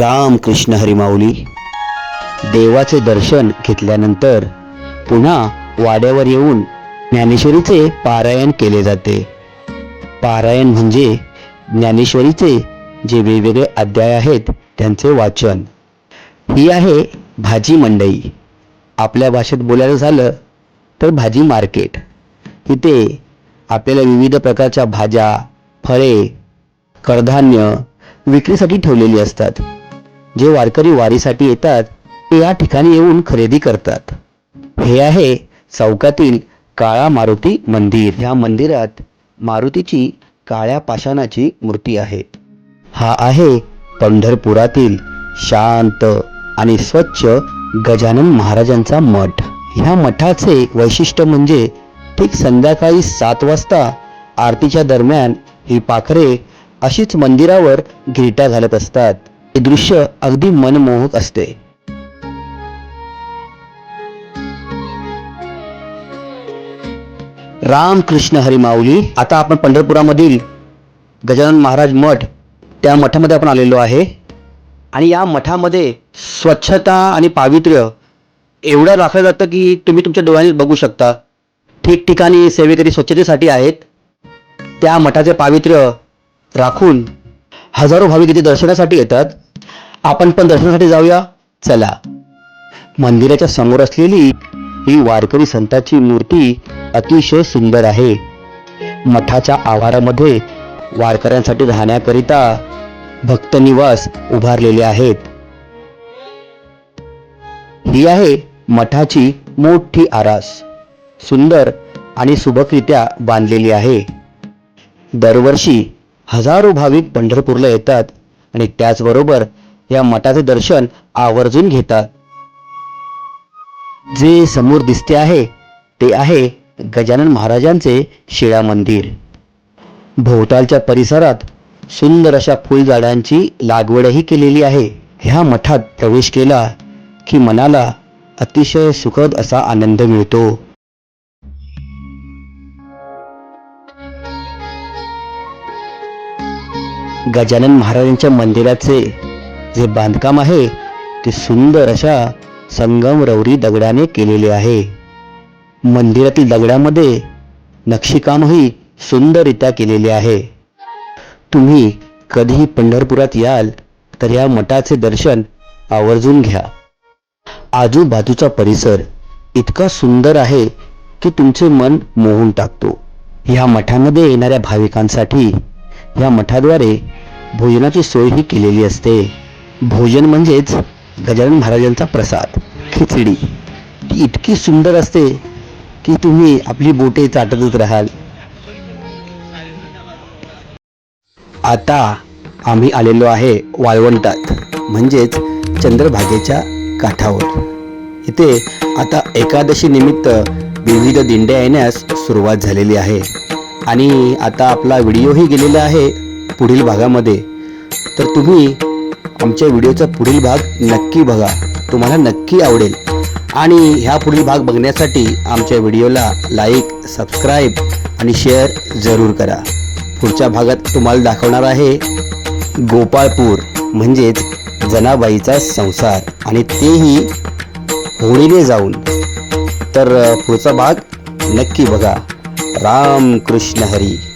रामकृष्ण हरिमाऊली. देवाचे दर्शन घेतल्यानंतर पुन्हा वाड्यावर येऊन ज्ञानेश्वरीचे पारायण केले जाते. पारायण म्हणजे ज्ञानेश्वरीचे जे वेगवेगळे अध्याय आहेत त्यांचे वाचन. ही आहे भाजी मंडई. आपल्या भाषेत बोलायचं झालं तर भाजी मार्केट. इथे आपल्याला विविध प्रकारच्या भाज्या फळे कडधान्य विक्रीसाठी ठेवलेली असतात. जे वारकरी वारीसाठी येतात ते या ठिकाणी येऊन खरेदी करतात. हे आहे चौकातील काळा मारुती मंदिर. ह्या मंदिरात मारुतीची काळ्या पाषाणाची मूर्ती आहे. हा आहे पंढरपुरातील शांत आणि स्वच्छ गजानन महाराजांचा मठ. ह्या मठाचे वैशिष्ट्य म्हणजे ठीक संध्याकाळी सात वाजता आरतीच्या दरम्यान ही पाखरे अशीच मंदिरावर गिरटा घालत असतात. हे दृश्य अगदी मनमोहक असते. रामकृष्ण हरीमाऊली आता आपण पंढरपुरामधील गजानन महाराज मठ त्या मठामध्ये आपण आलेलो आहे. आणि या मठामध्ये स्वच्छता आणि पावित्र्य एवढं राखलं जातं की तुम्ही तुमच्या डोळ्यांनी बघू शकता. ठिकठिकाणी सेवेकरी स्वच्छतेसाठी आहेत. त्या मठाचे पावित्र्य राखून हजारो भाविक इथे दर्शनासाठी येतात. आपण पण दर्शनासाठी जाऊया. चला. मंदिराच्या समोर असलेली ही वारकरी संताची मूर्ती अतिशय सुंदर आहे. मठाच्या आवारामध्ये वारकऱ्यांसाठी राहण्याकरिता भक्त निवास उभारलेले आहेत. ही आहे मठाची मोठी आरास. सुंदर आणि सुबकरित्या बांधलेली आहे. दरवर्षी हजारो भाविक पंढरपूरला येतात आणि त्याचबरोबर या मठाचे दर्शन आवर्जून घेतात. जे समोर दिसते आहे ते आहे गजानन महाराजांचे शिळा मंदिर भोवतालच्या परिसरात सुंदर अशा फुलझाडांची लागवडही केलेली आहे. ह्या मठात प्रवेश केला की मनाला अतिशय सुखद असा आनंद मिळतो. गजानन महाराजांच्या मंदिराचे जे बांधकाम आहे ते सुंदर अशा संगमरवरी दगडाने केलेले आहे. मंदिरातील दगडामध्ये नक्षीकामही सुंदररित्या केलेले आहे. तुम्ही कधीही पंढरपुरात याल तर या मठाचे दर्शन आवर्जून घ्या. आजूबाजूचा परिसर इतका सुंदर आहे की तुमचे मन मोहून टाकतो. ह्या मठामध्ये येणाऱ्या भाविकांसाठी या मठाद्वारे भोजनाची सोयही केलेली असते. भोजन म्हणजेच गजानन महाराजांचा प्रसाद खिचडी. ती इतकी सुंदर असते की तुम्ही आपली बोटे चाटतच राहाल. आता आम्ही आलेलो आहे वाळवंटात म्हणजेच चंद्रभागेच्या काठावर. इथे आता एकादशी निमित्त विविध दिंड्या येण्यास सुरुवात झालेली आहे. आणि आता आपला व्हिडिओही गेलेला आहे पुढील भागामध्ये. तर तुम्ही आमच्या व्हिडिओचा पुढील भाग नक्की बघा. तुम्हाला नक्की आवडेल. आणि ह्या पुढील भाग बघण्यासाठी आमच्या व्हिडिओला लाईक सबस्क्राईब आणि शेअर जरूर करा. पुढच्या भागात तुम्हाला दाखवणार आहे गोपाळपूर म्हणजेच जनाबाईचा संसार. आणि तेही होळीने जाऊन. तर पुढचा भाग नक्की बघा. राम कृष्ण हरी।